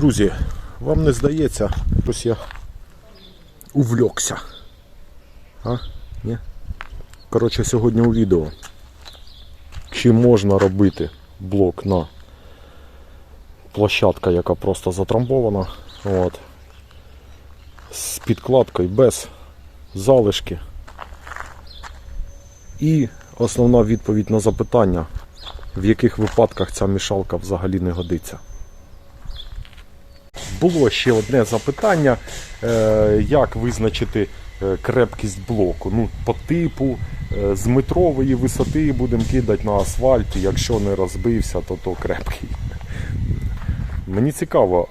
Друзі, вам не здається, щось я увлекся. А? Ні? Коротше, сьогодні у відео. Чи можна робити блок на площадка, яка просто затрамбована. От. З підкладкою без залишки. І основна відповідь на запитання, в яких випадках ця мішалка взагалі не годиться. Було ще одне запитання, е, як визначити е, крепкість блоку. Ну, по типу е, з метрової висоти будемо кидати на асфальт, якщо не розбився, то то крепкий. Мені цікаво,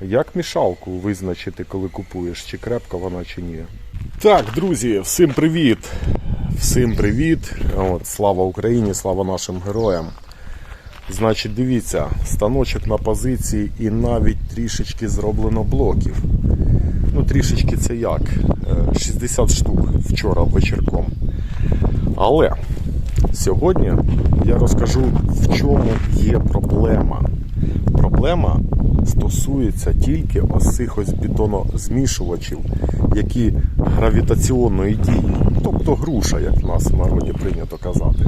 як мішалку визначити, коли купуєш, чи крепка вона, чи ні. Так, друзі, всім привіт! Всім привіт! От, слава Україні, слава нашим героям! Значить, дивіться, станочок на позиції і навіть трішечки зроблено блоків. Ну, трішечки це як? Е, 60 штук вчора вечірком. Але сьогодні я розкажу, в чому є проблема. Проблема стосується тільки ось цих ось бетонозмішувачів, які гравітаційної дії, тобто груша, як в нас в народі прийнято казати.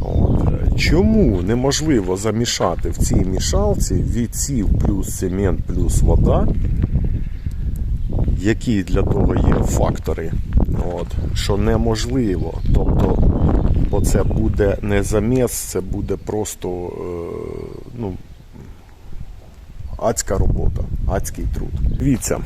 От. е, Чому неможливо замішати в цій мішалці відсів плюс цемент плюс вода, які для того є фактори, от, що неможливо. Тобто, бо це буде не заміс, це буде просто е, ну, адська робота, адський труд. Дивіться.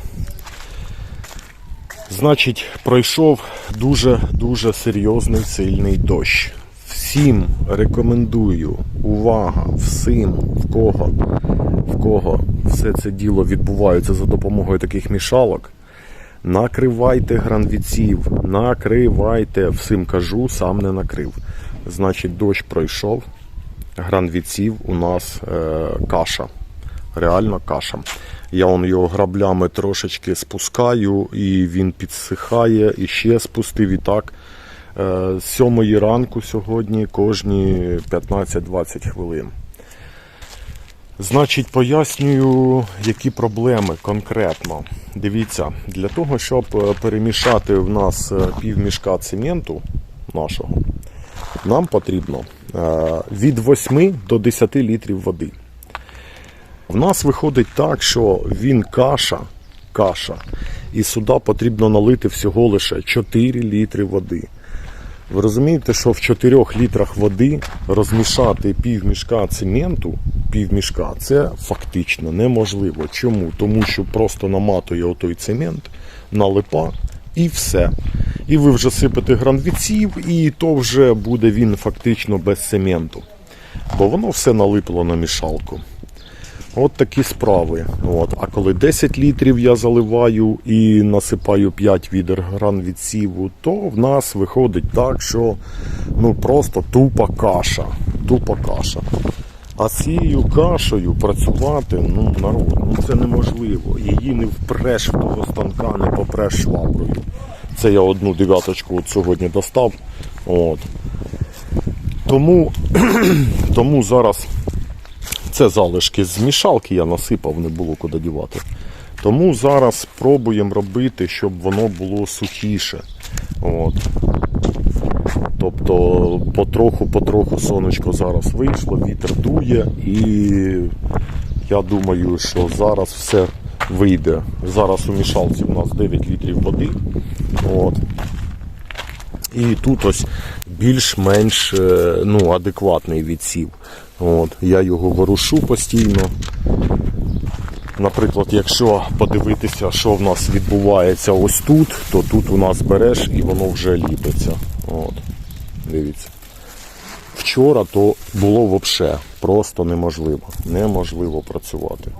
Значить, пройшов дуже-дуже серйозний сильний дощ. Всім рекомендую, увага, всім, в кого, в кого все це діло відбувається за допомогою таких мішалок. Накривайте гранвіців, накривайте, всім кажу, сам не накрив. Значить, дощ пройшов, гранвіців у нас е, каша. Реально каша. Я он його граблями трошечки спускаю, і він підсихає, і ще спустив. І так е, з сьомої ранку сьогодні кожні 15-20 хвилин. Значить, пояснюю, які проблеми конкретно. Дивіться, для того, щоб е, перемішати в нас е, півмішка цементу нашого, нам потрібно е, від 8 до 10 літрів води. В нас виходить так, що він каша, каша, і сюди потрібно налити всього лише 4 літри води. Ви розумієте, що в 4 літрах води розмішати півмішка цементу, півмішка, це фактично неможливо. Чому? Тому що просто наматує отой цемент, налипа і все. І ви вже сипете гранвіців, і то вже буде він фактично без цементу. Бо воно все налипло на мішалку. От такі справи. От. А коли 10 літрів я заливаю і насипаю 5 відер гран від сіву, то в нас виходить так, що ну просто тупа каша. Тупа каша. А цією кашею працювати, ну народ, ну це неможливо. Її не впреш в того станка, не попреш шваброю. Це я одну дев'яточку от сьогодні достав. От. Тому, тому зараз це залишки з мішалки я насипав, не було куди дівати. Тому зараз спробуємо робити, щоб воно було сухіше. От. Тобто потроху-потроху сонечко зараз вийшло, вітер дує і я думаю, що зараз все вийде. Зараз у мішалці у нас 9 літрів води. От. І тут ось більш-менш е, ну, адекватний відсів. От, я його ворушу постійно. Наприклад, якщо подивитися, що в нас відбувається ось тут, то тут у нас береш і воно вже ліпиться. От, Дивіться. Вчора то було взагалі просто неможливо. Неможливо працювати.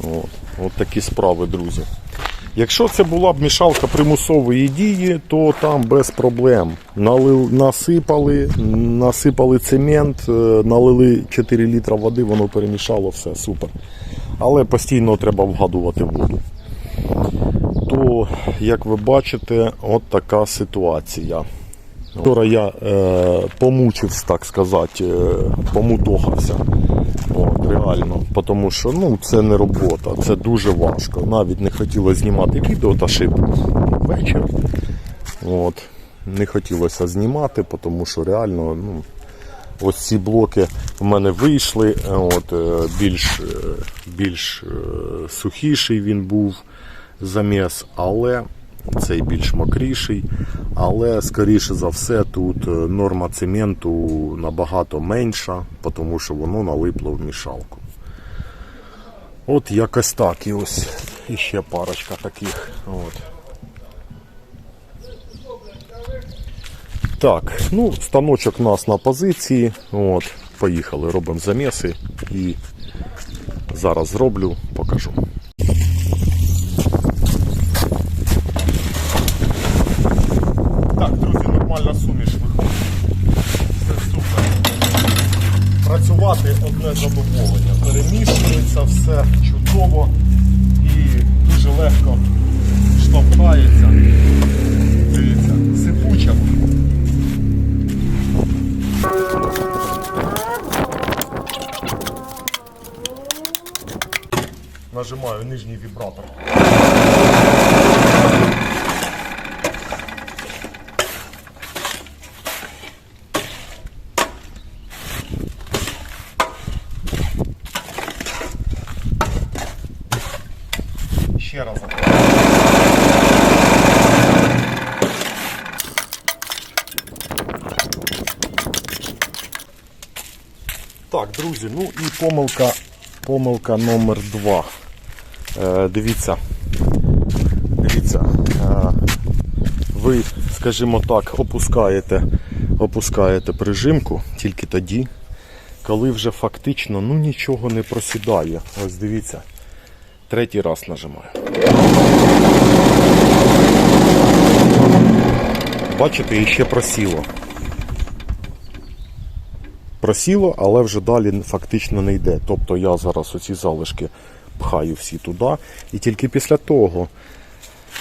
От, от такі справи, друзі. Якщо це була б мішалка примусової дії, то там без проблем. Налив, насипали, насипали цемент, е, налили 4 літра води, воно перемішало, все, супер. Але постійно треба вгадувати воду. То, як ви бачите, от така ситуація. Вчора я е, помучився, так сказати, е, помутохався. От, реально. Тому що ну, це не робота, це дуже важко. Навіть не хотілося знімати відео та ще вечір. От. Не хотілося знімати, тому що реально ну, ось ці блоки в мене вийшли. От, е, більш, е, більш е, сухіший він був заміс, але цей більш мокріший. Але скоріше за все тут е, норма цементу набагато менша, тому що воно налипло в мішалку. От якось так. І ось іще парочка таких. От. Так, ну, станочок у нас на позиції. От, поїхали, робимо заміси і зараз зроблю, покажу. індикатор. Ще раз. Так, друзья, ну и помилка, помилка номер два дивіться, дивіться, е, ви, скажімо так, опускаєте, опускаєте прижимку тільки тоді, коли вже фактично ну, нічого не просідає. Ось дивіться, третій раз нажимаю. Бачите, і ще просіло. Просіло, але вже далі фактично не йде. Тобто я зараз оці залишки пхаю всі туди. І тільки після того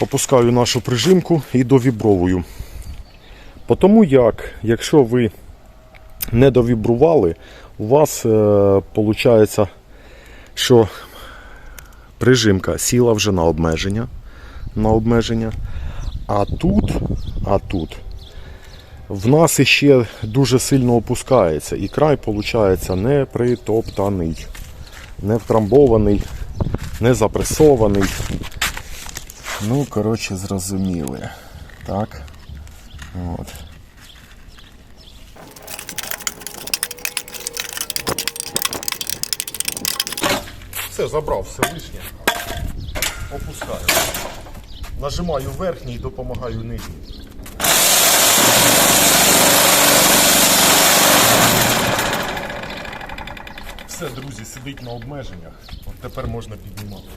опускаю нашу прижимку і довібровую. Тому як, якщо ви не довібрували, у вас виходить, що прижимка сіла вже на обмеження. На обмеження. А тут, а тут в нас іще дуже сильно опускається, і край, виходить, не притоптаний, не втрамбований, не запресований. Ну, коротше, зрозуміли. Так. От. Все, забрав все лишнє. Опускаю. Нажимаю верхній і допомагаю нижній. Все, друзі, сидить на обмеженнях. От тепер можна піднімати.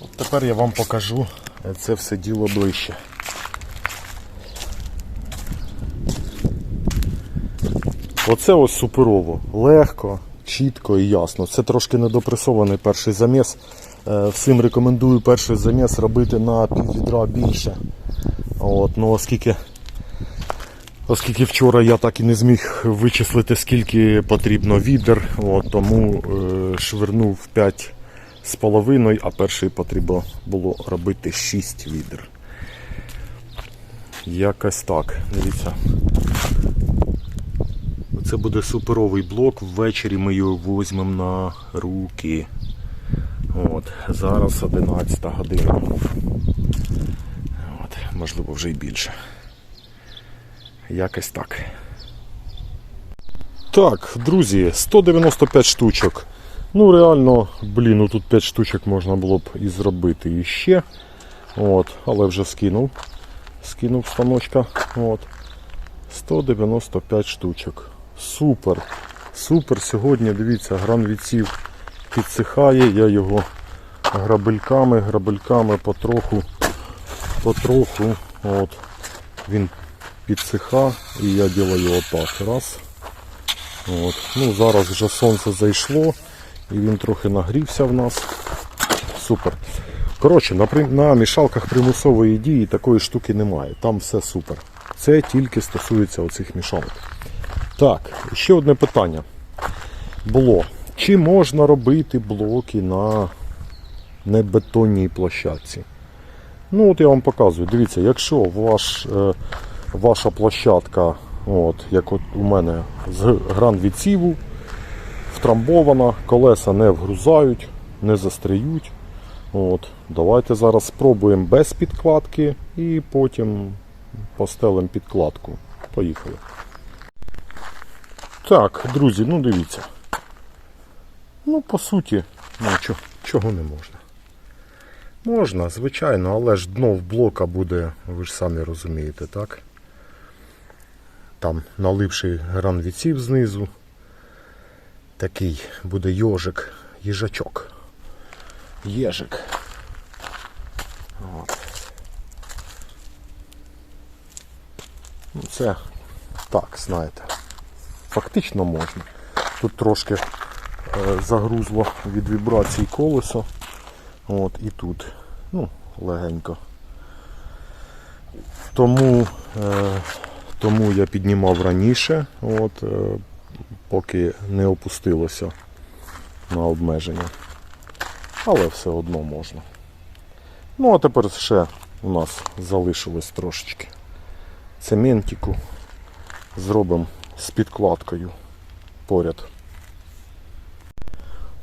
От тепер я вам покажу це все діло ближче. Оце ось суперово. Легко, чітко і ясно. Це трошки недопресований перший заміс. Е, Всім рекомендую перший заміс робити на пів відра більше. От, ну, оскільки, оскільки вчора я так і не зміг вичислити, скільки потрібно відер, от, тому е, швирнув 5 з половиною, а перший потрібно було робити 6 відер. Якось так. Дивіться. Це буде суперовий блок. Ввечері ми його візьмемо на руки. От, Зараз 11 година. От, можливо, вже й більше. Якось так. Так, друзі, 195 штучок. Ну, реально, блін, ну тут 5 штучок можна було б і зробити іще. От, але вже скинув. Скинув станочка. От. 195 штучок. Супер. Супер. Сьогодні, дивіться, гран відсів підсихає. Я його грабельками, грабельками потроху, потроху. От. Він підсиха і я ділаю отак. Раз. От. Ну, зараз вже сонце зайшло і він трохи нагрівся в нас. Супер. Коротше, на, на мішалках примусової дії такої штуки немає. Там все супер. Це тільки стосується оцих мішалок. Так, ще одне питання було. Чи можна робити блоки на небетонній площадці? Ну, от я вам показую. Дивіться, якщо ваш, е, ваша площадка, от, як от у мене з гран відсіву, втрамбована, колеса не вгрузають, не застряють. От, давайте зараз спробуємо без підкладки і потім постелимо підкладку. Поїхали. Так, друзі, ну дивіться. Ну, по суті, ну, чо- чого не можна. Можна, звичайно, але ж дно в блока буде, ви ж самі розумієте, так? Там налипший гран відсів знизу. Такий буде йожик, їжачок. Єжик. От. Ну, це так, знаєте. Фактично можна. Тут трошки е, загрузло від вібрацій колесо. От і тут. Ну, легенько. Тому, е, тому я піднімав раніше, от, е, поки не опустилося на обмеження. Але все одно можна. Ну, а тепер ще у нас залишилось трошечки цементику. Зробимо з підкладкою поряд.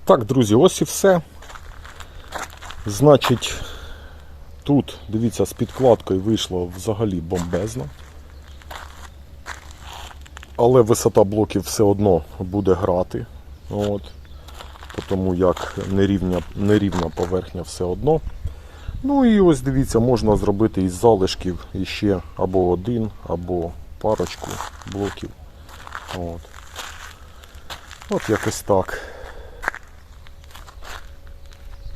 Так, друзі, ось і все. Значить, тут, дивіться, з підкладкою вийшло взагалі бомбезно. Але висота блоків все одно буде грати. От. Тому як нерівня, нерівна поверхня все одно. Ну і ось дивіться, можна зробити із залишків іще або один, або парочку блоків. От. От якось так.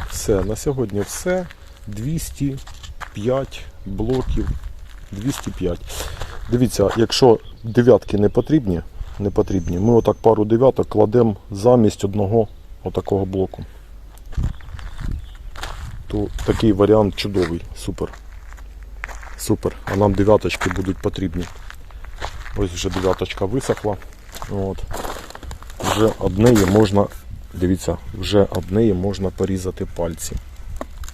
Все, на сьогодні все. 205 блоків. 205. Дивіться, якщо дев'ятки не потрібні, не потрібні, ми отак пару дев'яток кладемо замість одного отакого блоку. То такий варіант чудовий, супер. Супер. А нам дев'яточки будуть потрібні. Ось вже дев'яточка висохла. От. Вже об неї можна, дивіться, вже об неї можна порізати пальці.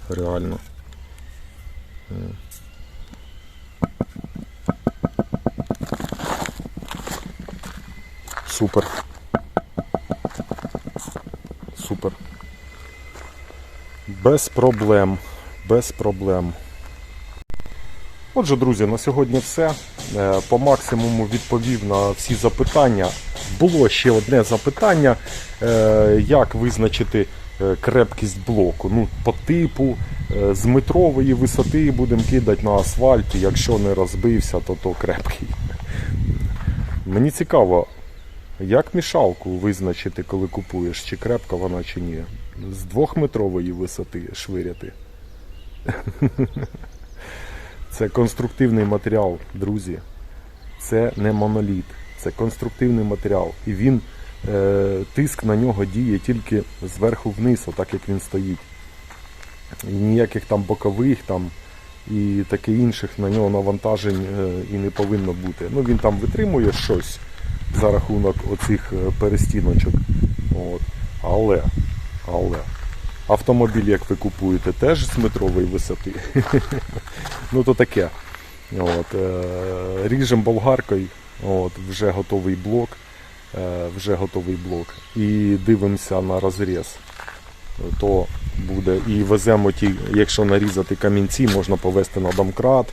Реально. Супер. Супер. Без проблем. Без проблем. Отже, друзі, на сьогодні все. Е, По максимуму відповів на всі запитання. Було ще одне запитання, е, як визначити е, крепкість блоку. Ну, по типу з метрової висоти будемо кидати на асфальт, якщо не розбився, то то крепкий. Мені цікаво, як мішалку визначити, коли купуєш, чи крепка вона, чи ні. З двохметрової висоти швиряти. Це конструктивний матеріал, друзі. Це не моноліт, це конструктивний матеріал. І він, е, тиск на нього діє тільки зверху вниз, отак як він стоїть. І ніяких там бокових там і таке інших на нього навантажень е, і не повинно бути. Ну він там витримує щось за рахунок оцих е, перестіночок. От. Але, але автомобіль, як ви купуєте, теж з метрової висоти. ну то таке. От, е, ріжемо болгаркою, от, вже готовий блок, е, вже готовий блок. І дивимося на розріз. То буде. І веземо ті, якщо нарізати камінці, можна повезти на домкрат,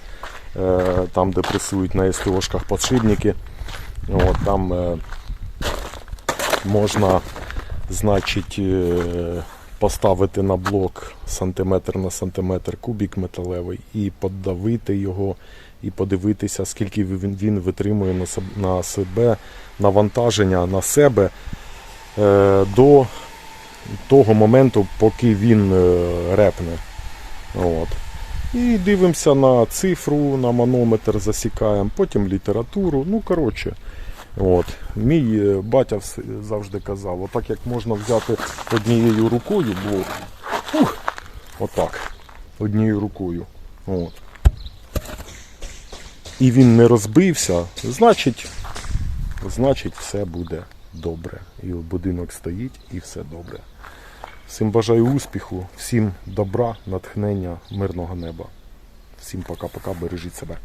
е, там, де пресують на СТОшках подшипники. От, там можна, значить, поставити на блок сантиметр на сантиметр кубік металевий і подавити його, і подивитися, скільки він, витримує на себе навантаження на себе е, до того моменту, поки він е, репне. От. І дивимося на цифру, на манометр засікаємо, потім літературу. Ну, коротше, От. Мій е, батя завжди казав, отак як можна взяти однією рукою блок. Ух, отак. Однією рукою. От. І він не розбився, значить, значить все буде добре. І будинок стоїть, і все добре. Всім бажаю успіху, всім добра, натхнення, мирного неба. Всім пока-пока, бережіть себе.